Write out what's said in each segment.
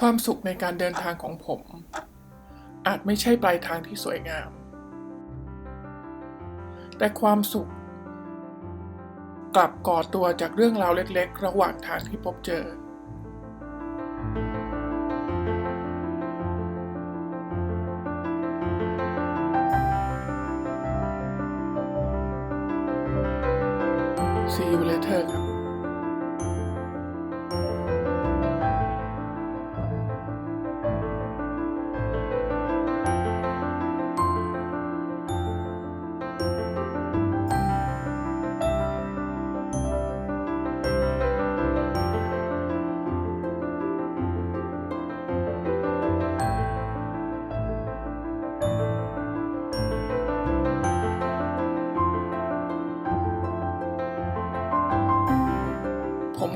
ความสุขในการเดินทางของผม อาจไม่ใช่ปลายทางที่สวยงาม แต่ความสุข กลับก่อตัวจากเรื่องราวเล็กๆ ระหว่างทางที่พบเจอ See you later ครับ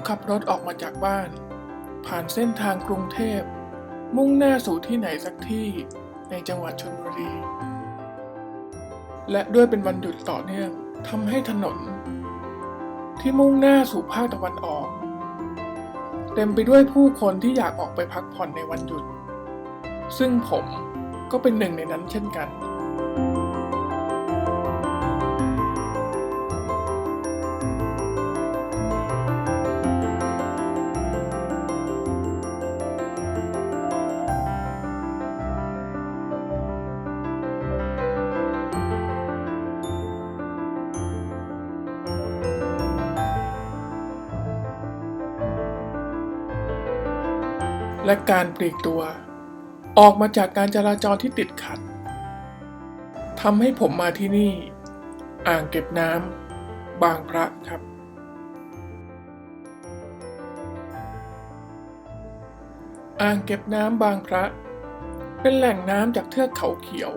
ขับรถออกมาจากบ้าน ผ่านเส้นทางกรุงเทพ มุ่งหน้าสู่ที่ไหนสักที่ในจังหวัดชลบุรี และด้วยเป็นวันหยุดต่อเนื่องทำให้ถนน ที่มุ่งหน้าสู่ภาคตะวันออก เต็มไปด้วยผู้คนที่อยากออกไปพักผ่อนในวันหยุด ซึ่งผมก็เป็นหนึ่งในนั้นเช่นกัน และการปลีกตัว ออกมาจากการจราจรที่ติดขัดทำให้ผมมาที่นี่ อ่างเก็บน้ำบางพระครับ อ่างเก็บน้ำบางพระ เป็นแหล่งน้ำจากเทือกเขาเขียว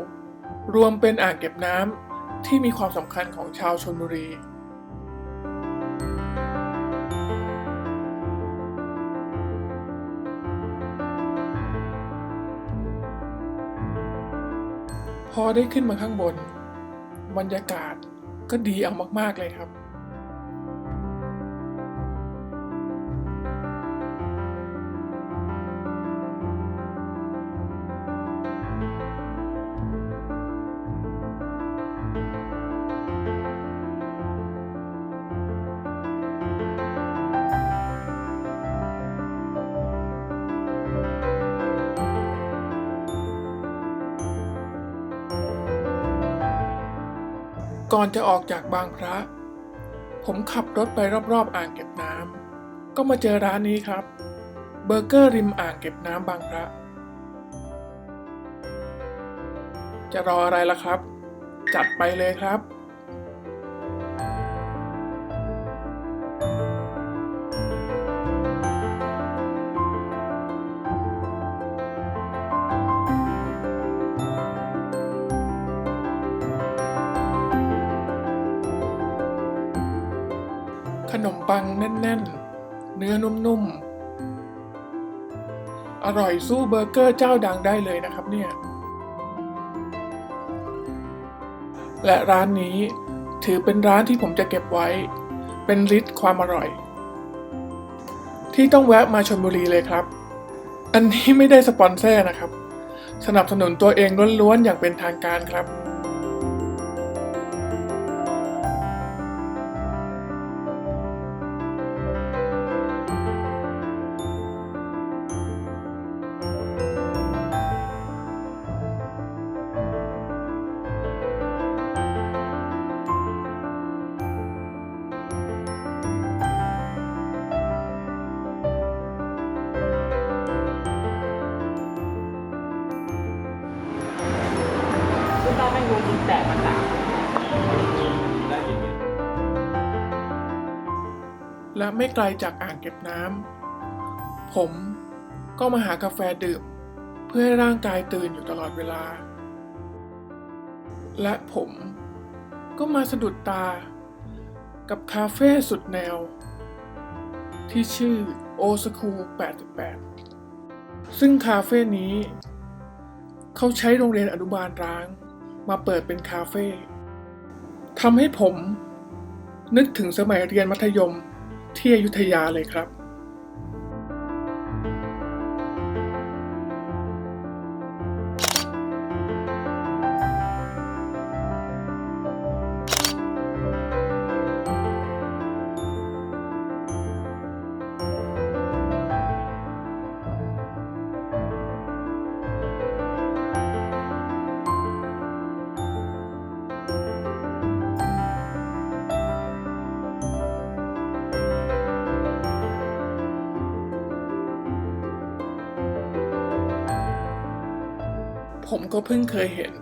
รวมเป็นอ่างเก็บน้ำที่มีความสำคัญของชาวชนบุรี พอได้ขึ้นมาข้างบน บรรยากาศก็ดีเอามาก ๆ เลยครับ ก่อนจะออกจากบางพระ ผมขับรถไปรอบๆอ่างเก็บน้ำก็มาเจอร้านนี้ครับ เบอร์เกอร์ริมอ่างเก็บน้ำบางพระ จะรออะไรล่ะครับ จัดไปเลยครับ นมปังแน่น ๆ เนื้อนุ่ม ๆ อร่อยสู้เบอร์เกอร์เจ้าดังได้เลยนะครับเนี่ย และร้านนี้ถือเป็นร้านที่ผมจะเก็บไว้ เป็นลิสต์ความอร่อย ที่ต้องแวะมาชลบุรีเลยครับ อันนี้ไม่ได้สปอนเซอร์นะครับ สนับสนุนตัวเองล้วนๆอย่างเป็นทางการครับ และไม่ไกลจากอ่างเก็บน้ำ ผมก็มาหากาแฟดื่ม เพื่อให้ร่างกายตื่นอยู่ตลอดเวลา และผมก็มาสะดุดตา กับคาเฟ่สุดแนว ที่ชื่อโอสคู88 ซึ่งคาเฟ่นี้ เขาใช้โรงเรียนอนุบาลร้าง มาเปิดเป็นคาเฟ่ทำให้ผมนึกถึงสมัยเรียนมัธยม ที่อยุธยาเลยครับ ผมก็เพิ่งเคยเห็น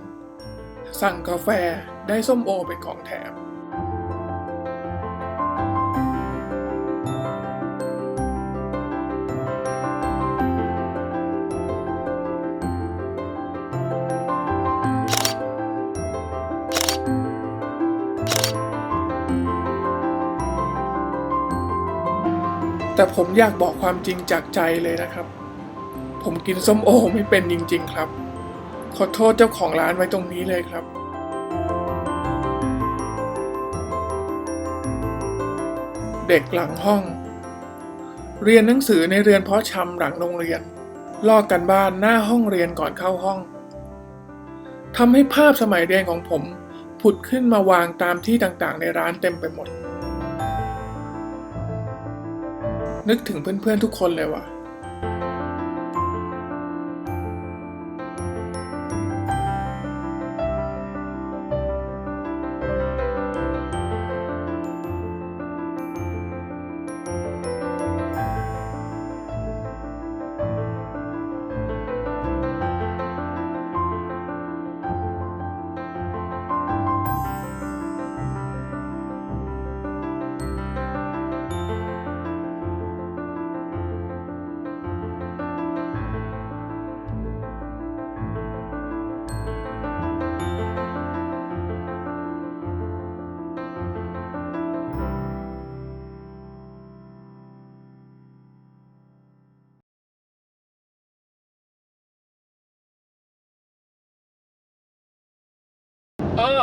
สั่งกาแฟได้ส้มโอเป็นของแถม แต่ผมอยากบอกความจริงจากใจเลยนะครับ ผมกินส้มโอไม่เป็นจริง ๆ ครับ ขอโทษเจ้าของร้านไว้ตรงนี้เลยครับ เด็กหลังห้อง เรียนหนังสือในเรือนเพาะชำหลังโรงเรียน ลอกกันบ้านหน้าห้องเรียนก่อนเข้าห้องทำให้ภาพสมัยเรียนของผมผุดขึ้นมาวางตามที่ต่างๆ ในร้านเต็มไปหมด นึกถึงเพื่อนๆทุกคนเลยว่ะ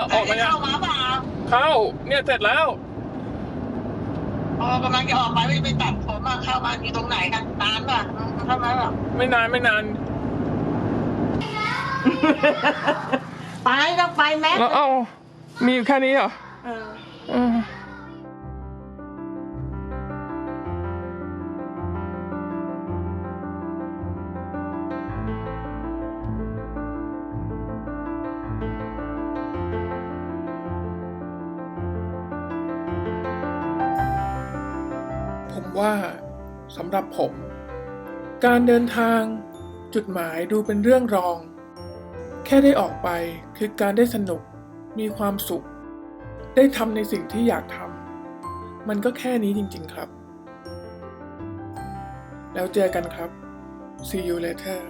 เออออกมายังเข้ามาเปล่าเข้า เนี่ยเสร็จแล้วพอกำลังจะออกไปไม่ไปตัดผมอะเข้ามาอยู่ตรงไหนกันนานป่ะเข้ามาป่ะไม่นานไม่นานไปต้องไปแม็กแล้วเอามีอยู่แค่นี้เหรอเออเออ ว่าสำหรับผม การเดินทาง จุดหมายดูเป็นเรื่องรอง แค่ได้ออกไปคือการได้สนุก มีความสุข ได้ทำในสิ่งที่อยากทำมันก็แค่นี้จริง ๆ ครับ แล้วเจอกันครับ see you later